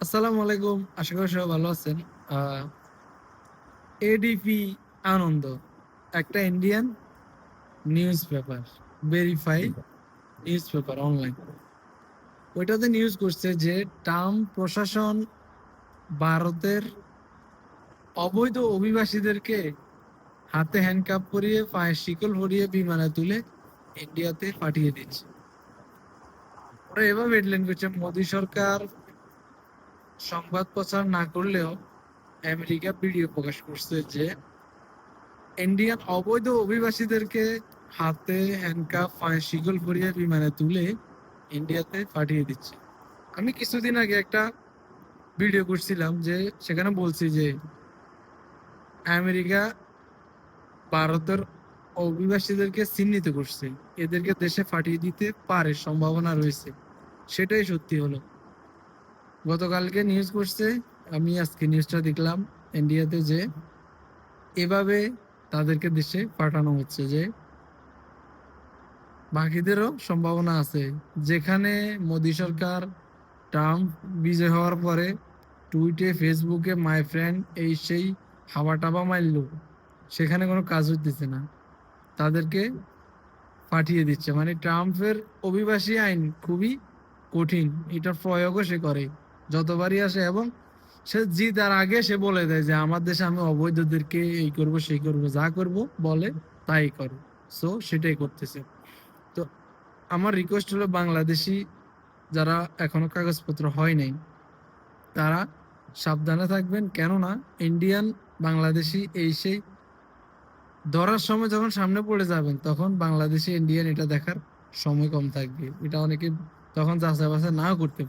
আসসালামু আলাইকুম। আশা করি সবাই ভালো আছেন। এডিপি আনন্দ একটা Indian newspaper verify newspaper online ওইটাতে নিউজ করছে যে ট্রাম্প প্রশাসন ভারতের অবৈধ অভিবাসীদেরকে হাতে হ্যান্ডকাপ পরিয়ে পায়ে শিকল পরিয়ে বিমানে তুলে ইন্ডিয়াতে পাঠিয়ে দিচ্ছে। ওরা এভাবে হেডলাইন করছে মোদী সরকার সংবাদ প্রচার না করলেও আমেরিকা ভিডিও প্রকাশ করছে যে ইন্ডিয়ান অবৈধ অভিবাসীদেরকে হাতে হ্যান্ডকাপ পায়ে শিকল পরিয়ে বিমানে তুলে ইন্ডিয়াতে পাঠিয়ে দিচ্ছে। আমি কিছুদিন আগে একটা ভিডিও করছিলাম যে সেখানে বলছি যে আমেরিকা ভারতের অভিবাসীদেরকে চিহ্নিত করছে। এদেরকে দেশে পাঠিয়ে দিতে পারে সম্ভাবনা রয়েছে। সেটাই সত্যি হলো। গতকালকে নিউজ করছে, আমি আজকে নিউজটা দেখলাম ইন্ডিয়াতে যে এভাবে তাদেরকে দেশে পাঠানো হচ্ছে যে বাকিদেরও সম্ভাবনা আছে। যেখানে মোদী সরকার, ট্রাম্প বিজয় হওয়ার পরে টুইটে, ফেসবুকে মাই ফ্রেন্ড এই সেই হাওয়া টাবা মারল সেখানে কোনো কাজ হইতেছে না। তাদেরকে পাঠিয়ে দিচ্ছে। মানে ট্রাম্পের অভিবাসী আইন খুবই কঠিন, এটার প্রয়োগও সে করে। যতবারই আসে এবং সে জি তার আগে সে বলে দেয় যে, আমার দেশে আমি অবৈধদেরকে এই করব, সেই করব, যা করব, বলে তাই করে। সো সেটাই করতেছে। তো আমার রিকোয়েস্ট হলো বাংলাদেশি যারা এখনও কাগজপত্র হয় নাই, তারা সাবধানে থাকবেন। কেননা ইন্ডিয়ান বাংলাদেশি এই সেই ধরার সময় যখন সামনে পড়ে যাবেন, তখন বাংলাদেশি ইন্ডিয়ান এটা দেখার সময় কম থাকবে। এটা অনেকে তখন বাছাই নাও করতে